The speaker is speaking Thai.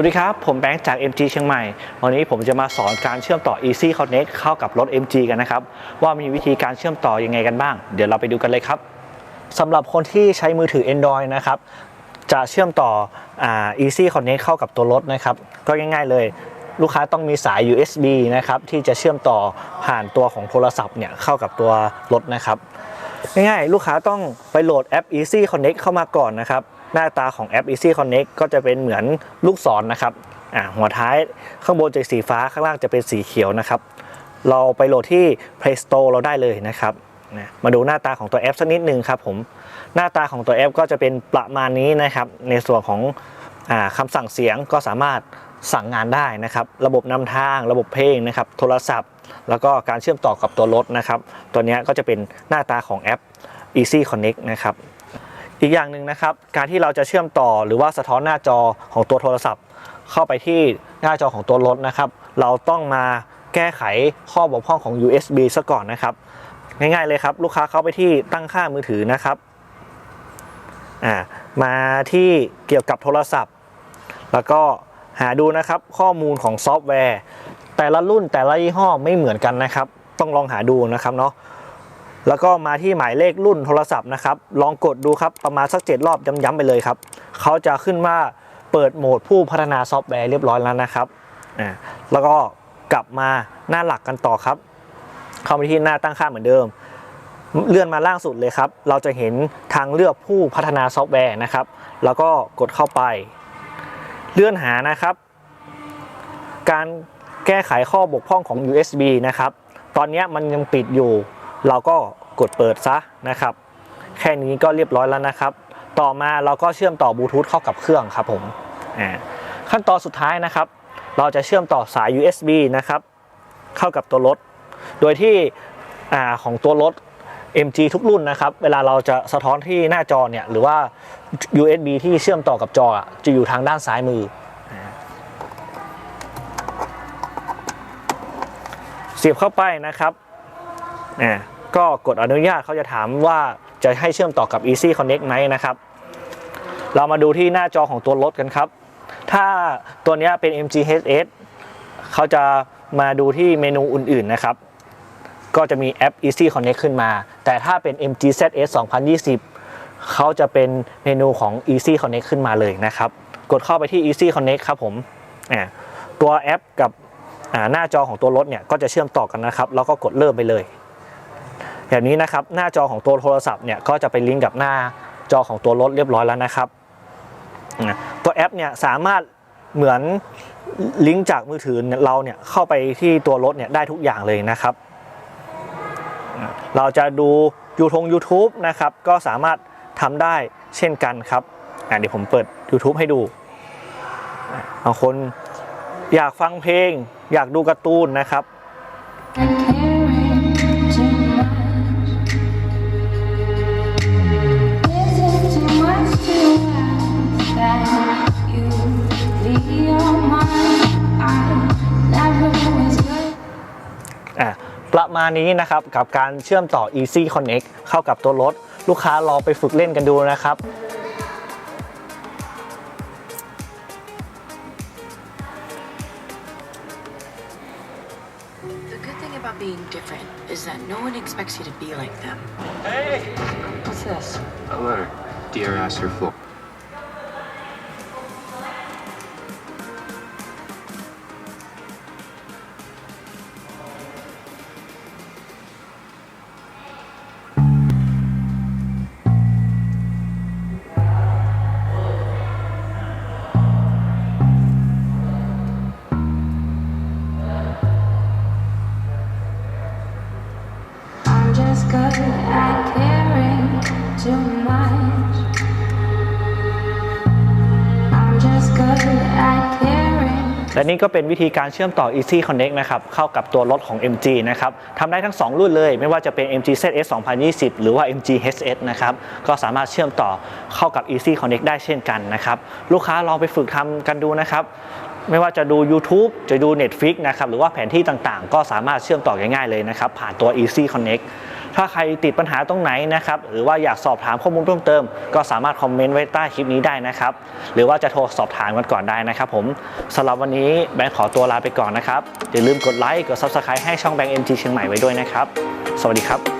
วัสดีครับ ผมแบงค์จาก MG เชียงใหม่ วันนี้ผมจะมาสอนการเชื่อมต่อ Easy Connect เข้ากับรถ MG กันนะครับ ว่ามีวิธีการเชื่อมต่อยังไงกันบ้าง เดี๋ยวเราไปดูกันเลยครับสำหรับคนที่ใช้มือถือ Android นะครับ จะเชื่อมต่ออ่า Easy Connect เข้ากับตัวรถนะครับ ก็ง่ายๆเลย ลูกค้าต้องมีสาย USB นะครับที่จะเชื่อมต่อผ่านตัวของโทรศัพท์เนี่ยเข้ากับตัวรถนะครับ ง่ายๆ ลูกค้าต้องไปโหลดแอป Easy Connect เข้ามาก่อนนะครับ หน้าตาของแอป Easy Connect ก็จะเป็นเหมือนลูกศรนะครับหัวท้ายข้างบนจะสีฟ้าข้างล่างจะเป็นสีเขียวนะครับ เราไปโหลดที่ Play Store เราได้เลยนะครับมาดูหน้าตาของตัวแอปสักนิดนึงครับผมหน้าตาของตัวแอปก็จะเป็นประมาณนี้นะครับ ในส่วนของอคำสั่งเสียงก็สามารถสั่งงานได้นะครับ ระบบนำทางระบบเพลงนะครับ โทรศัพท์ แล้วก็การเชื่อมต่อกับตัวรถนะครับ ตัวนี้ก็จะเป็นหน้าตาของแอป Easy Connect นะครับ อีกอย่างหนึ่งนะครับ การที่เราจะเชื่อมต่อหรือว่าสะท้อนหน้าจอของตัวโทรศัพท์ เข้าไปที่หน้าจอของตัวรถนะครับ เราต้องมาแก้ไขข้อบกพร่องของ USB ซะก่อนนะครับ ง่ายๆเลยครับ ลูกค้าเข้าไปที่ตั้งค่ามือถือนะครับอ่ามาที่เกี่ยวกับโทรศัพท์ แล้วก็หาดูนะครับข้อมูลของซอฟต์แวร์ แต่ละรุ่นแต่ละยี่ห้อไม่เหมือนกันนะครับ ต้องลองหาดูนะครับเนาะ แล้วก็มาที่หมายเลขรุ่นโทรศัพท์นะครับ ลองกดดูครับประมาณสักเจ็ดรอบย้ำๆไปเลยครับ เขาจะขึ้นว่าเปิดโหมดผู้พัฒนาซอฟต์แวร์เรียบร้อยแล้วนะครับอ่าแล้วก็กลับมาหน้าหลักกันต่อครับ เข้าไปที่หน้าตั้งค่าเหมือนเดิม เลื่อนมาล่างสุดเลยครับ เราจะเห็นทางเลือกผู้พัฒนาซอฟต์แวร์นะครับ แล้วก็กดเข้าไป เลื่อนหานะครับ การแก้ไขข้อบกพร่องของ USB นะครับ ตอนนี้มันยังปิดอยู่ เราก็ กดเปิดซะนะครับ แค่นี้ก็เรียบร้อยแล้วนะครับ ต่อมาเราก็เชื่อมต่อบลูทูธเข้ากับเครื่องครับผมขั้นตอนสุดท้ายนะครับ เราจะเชื่อมต่อสาย USB นะครับ เข้ากับตัวรถ โดยที่อของตัวรถ MG ทุกรุ่นนะครับ เวลาเราจะสะท้อนที่หน้าจอเนี่ยหรือว่า USB ที่เชื่อมต่อกับจอจะอยู่ทางด้านซ้ายมือเสียบเข้าไปนะครับอ่า ก็กดอนุญาตเขาจะถามว่าจะให้เชื่อมต่อกับ Easy Connect ไหมนะครับ เรามาดูที่หน้าจอของตัวรถกันครับ ถ้าตัวนี้เป็น MGHS เขาจะมาดูที่เมนูอื่นๆนะครับ ก็จะมีแอป Easy Connect ขึ้นมา แต่ถ้าเป็น MGZS 2020 เขาจะเป็นเมนูของ Easy Connect ขึ้นมาเลยนะครับ กดเข้าไปที่ Easy Connect ครับผมตัวแอปกับหน้าจอของตัวรถเนี่ยก็จะเชื่อมต่อกันนะครับ แล้วก็กดเริ่มไปเลย แบบนี้นะครับหน้าจอของตัวโทรศัพท์เนี่ยก็จะไปลิงก์กับหน้าจอของตัวรถเรียบร้อยแล้วนะครับตัวแอปเนี่ยสามารถเหมือนลิงก์จากมือถือเราเนี่ยเข้าไปที่ตัวรถเนี่ยได้ทุกอย่างเลยนะครับ เราจะดูยูทง YouTube นะครับก็สามารถทำได้เช่นกันครับเดี๋ยวผมเปิด YouTube ให้ดูบางคนอยากฟังเพลง อยากดูการ์ตูนนะครับ มาณนี้นะครับกับการเชื่อมต่อ Easy Connect เข้ากับตัวรถ ลูกค้าลองไปฝึกเล่นกันดูนะครับ และนี่ก็เป็นวิธีการเชื่อมต่อ Easy Connect นะครับเข้ากับตัวรถของ MG นะครับทำได้ทั้ง 2 รุ่นเลย ไม่ว่าจะเป็น MG ZS 2020 หรือว่า MG HS นะครับก็สามารถเชื่อมต่อเข้ากับ Easy Connect ได้เช่นกันนะครับลูกค้าลองไปฝึกทำกันดูนะครับไม่ว่าจะดู YouTube จะดู Netflix นะครับหรือว่าแผนที่ต่างๆ ก็สามารถเชื่อมต่อง่ายๆเลยนะครับผ่านตัว Easy Connect ถ้าใครติดปัญหาตรงไหนนะครับหรือว่าอยากสอบถามข้อมูลเพิ่มเติม ก็สามารถคอมเมนต์ไว้ใต้คลิปนี้ได้นะครับ หรือว่าจะโทรสอบถามกันก่อนได้นะครับผมสำหรับวันนี้แบงค์ขอตัวลาไปก่อนนะครับอย่าลืมกดไลค์กด Subscribe ให้ช่องแบงค์เอ็มจีเชียงใหม่ไว้ด้วยนะครับ สวัสดีครับ